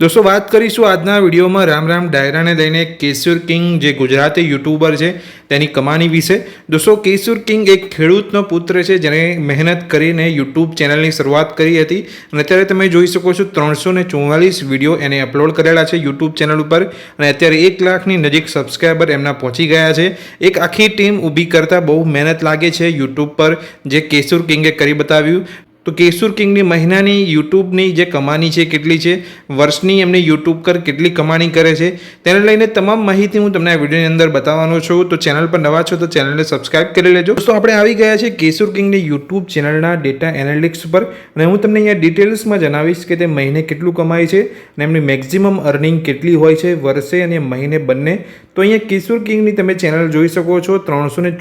દોસ્તો, વાત કરીશું આજના વિડીયોમાં રામ રામ ડાયરાને લઈને કેશુર કિંગ, જે ગુજરાતી યુટ્યુબર છે, તેની કમાણી વિશે. દોસ્તો, કેશુર કિંગ એક ખેડૂતનો પુત્ર છે, જેણે મહેનત કરીને યુટ્યુબ ચેનલની શરૂઆત કરી હતી. અને અત્યારે તમે જોઈ શકો છો, ત્રણસો ને ચુમ્માલીસ વીડિયો એને અપલોડ કરેલા છે યુટ્યુબ ચેનલ ઉપર. અને અત્યારે એક લાખની નજીક સબસ્ક્રાઈબર એમના પહોંચી ગયા છે. એક આખી ટીમ ઊભી કરતાં બહુ મહેનત લાગે છે યુટ્યુબ પર, જે કેશુર કિંગે કરી બતાવ્યું. તો કેશુર કિંગની મહિનાની યુટ્યુબની જે કમાણી છે કેટલી છે, વર્ષની એમની યુટ્યુબ પર કેટલી કમાણી કરે છે, તેને લઈને તમામ માહિતી હું તમને આ વિડીયોની અંદર બતાવવાનો છું. તો ચેનલ પર નવા છો તો ચેનલને સબસ્ક્રાઇબ કરી લેજો. તો આપણે આવી ગયા છે કેશુર કિંગની યુટ્યુબ ચેનલના ડેટા એનાલિટિક્સ પર અને હું તમને અહીંયા ડિટેલ્સમાં જણાવીશ કે તે મહિને કેટલું કમાય છે અને એમની મેક્ઝિમમ અર્નિંગ કેટલી હોય છે વર્ષે અને મહિને બંને. તો અહીંયા કિશોર કિંગની તમે ચેનલ જોઈ શકો છો, ત્રણસો ને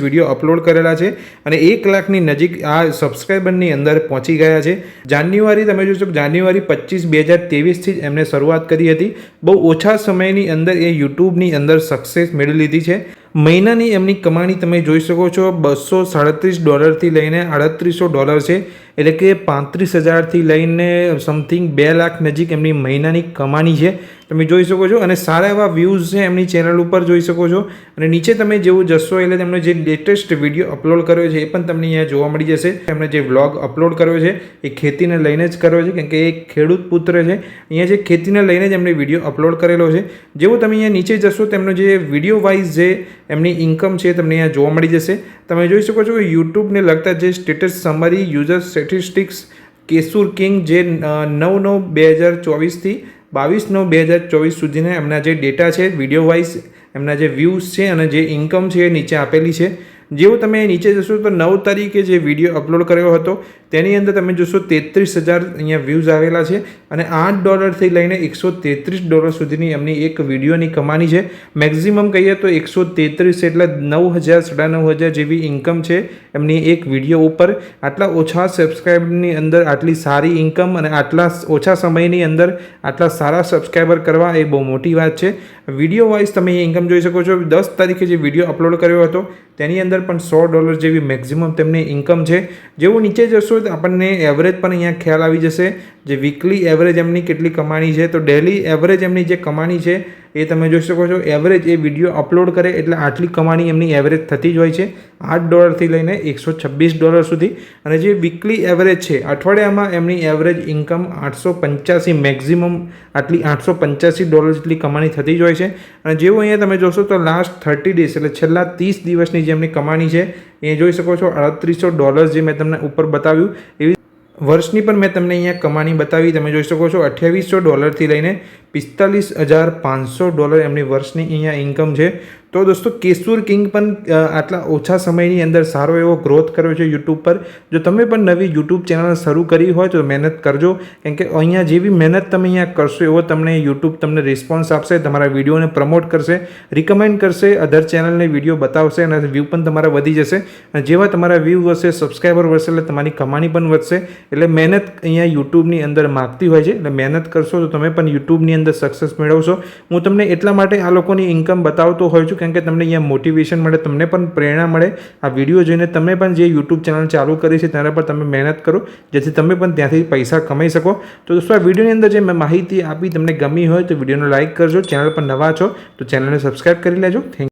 વીડિયો અપલોડ કરેલા છે અને એક લાખની નજીક આ સબસ્ક્રાઈબરની અંદર પહોંચી ગયા છે. જાન્યુઆરી તમે જોશો કે જાન્યુઆરી પચીસ બે હજાર તેવીસથી જ એમને શરૂઆત કરી હતી. બહુ ઓછા સમયની અંદર એ યુટ્યુબની અંદર સક્સેસ મેળવી લીધી છે. મહિનાની એમની કમાણી તમે જોઈ શકો છો, બસો સાડત્રીસ ડોલરથી લઈને આડત્રીસો ડોલર છે. એટલે કે પાંત્રીસ હજારથી લઈને સમથિંગ બે લાખ નજીક એમની મહિનાની કમાણી છે. તમે જોઈ શકો છો અને સારા એવા વ્યૂઝ છે એમની ચેનલ ઉપર જોઈ શકો છો. અને નીચે તમે જેવું જશો એટલે તેમનો જે લેટેસ્ટ વીડિયો અપલોડ કર્યો છે એ પણ તમને અહીંયા જોવા મળી જશે. એમણે જે વ્લોગ અપલોડ કર્યો છે એ ખેતીને લઈને જ કર્યો છે, કેમ કે એ ખેડૂત પુત્ર છે. અહીંયા જે ખેતીને લઈને જ એમણે વીડિયો અપલોડ કરેલો છે. જેવું તમે અહીંયા નીચે જશો તેમનો જે વીડિયો વાઇઝ જે એમની ઇન્કમ છે તમને અહીંયા જોવા મળી જશે. તમે જોઈ શકો છો કે યુટ્યુબને લગતા જે status summary user statistics Kesur King જે નવ નવ બે હજાર ચોવીસથી બાવીસ નવ બે હજાર ચોવીસ સુધીના એમના જે ડેટા છે, વીડિયો વાઇઝ એમના જે વ્યૂઝ છે અને જે ઇન્કમ છે એ નીચે આપેલી છે. જેવું તમે નીચે જશો તો નવ તારીખે જે વીડિયો અપલોડ કર્યો હતો, તેની અંદર તમે જોશો તેત્રીસ હજાર અહીંયા વ્યૂઝ આવેલા છે અને આઠ ડોલરથી લઈને એકસો તેત્રીસ ડોલર સુધીની એમની એક વિડીયોની કમાણી છે. મેક્ઝિમમ કહીએ તો એકસો તેત્રીસ એટલે નવ હજાર, સાડા નવ હજાર જેવી ઇન્કમ છે એમની એક વીડિયો ઉપર. આટલા ઓછા સબસ્ક્રાઈબની અંદર આટલી સારી ઇન્કમ અને આટલા ઓછા સમયની અંદર આટલા સારા સબસ્ક્રાઈબર કરવા એ બહુ મોટી વાત છે. વીડિયો વાઇઝ તમે એ ઇન્કમ જોઈ શકો છો. દસ તારીખે જે વીડિયો અપલોડ કર્યો હતો તેની અંદર પણ સો ડોલર જેવી મેક્ઝિમમ તેમની ઇન્કમ છે. જેવું નીચે જશો તો આપણને એવરેજ પણ અહીંયા ખ્યાલ આવી જશે. જે વીકલી એવરેજ એમની કેટલી કમાણી છે. તો ડેલી એવરેજ એમની જે કમાણી છે એ તમે જોઈ શકો છો એવરેજ એ વીડિયો અપલોડ કરે એટલે આટલી કમાણી એમની એવરેજ થતી જ હોય છે, આઠ ડોલરથી લઈને એકસો છવ્વીસ ડોલર સુધી. અને જે વીકલી એવરેજ છે, અઠવાડિયામાં એમની એવરેજ ઇન્કમ આઠસો પંચ્યાસી મેક્ઝિમમ આટલી આઠસો પંચ્યાસી ડોલર જેટલી કમાણી થતી જ હોય છે. અને જેવું અહીંયા તમે જોશો તો લાસ્ટ થર્ટી ડેઝ એટલે છેલ્લા ત્રીસ દિવસની જે એમની કમાણી છે, એ જોઈ શકો છો, અડત્રીસો ડોલર જે મેં તમને ઉપર બતાવ્યું. એવી વર્ષની પણ મેં તમને અહીંયા કમાણી બતાવી, તમે જોઈ શકો છો, અઠ્યાવીસો ડોલરથી લઈને પિસ્તાલીસ હજાર પાંચસો ડોલર એમની વર્ષની અહીંયા ઇન્કમ છે. તો દોસ્તો કેશુર કિંગ પણ આટલા ઓછા સમયની અંદર સારો એવો ગ્રોથ કર્યો છે યુટ્યુબ પર. જો તમે પણ નવી યુટ્યુબ ચેનલ શરૂ કરી હોય તો મહેનત કરજો. કેમ કે અહીંયા જેવી મહેનત તમે અહીંયા કરશો એવો તમને યુટ્યુબ તમને રિસ્પોન્સ આપશે, તમારા વિડીયોને પ્રમોટ કરશે રિકમેન્ડ કરશે અધર ચેનલને વીડિયો બતાવશે અને વ્યૂ પણ તમારા વધી જશે. અને જેવા તમારા વ્યૂ વધશે સબસ્ક્રાઈબર વધશે એટલે તમારી કમાણી પણ વધશે. એટલે મહેનત અહીંયા યુટ્યુબની અંદર માગતી હોય છે. એટલે મહેનત કરશો તો તમે પણ યુટ્યુબની અંદર સક્સેસ મેળવશો. હું તમને એટલા માટે આ લોકોની ઇન્કમ બતાવતો હોઉં છું, કેમ કે તમને અહીંયા મોટિવેશન મળે, તમને પણ પ્રેરણા મળે. આ વીડિયો જોઈને તમે પણ જે યુટ્યુબ ચેનલ ચાલુ કરી છે, તેના પર તમે મહેનત કરો, જેથી તમે પણ ત્યાંથી પૈસા કમાઈ શકો. તો દોસ્તો, આ વિડીયોની અંદર જે મેં માહિતી આપી, તમને ગમી હોય તો વિડીયોને લાઇક કરજો. ચેનલ પર નવા છો, તો ચેનલને સબસ્ક્રાઈબ કરી લેજો. થેન્ક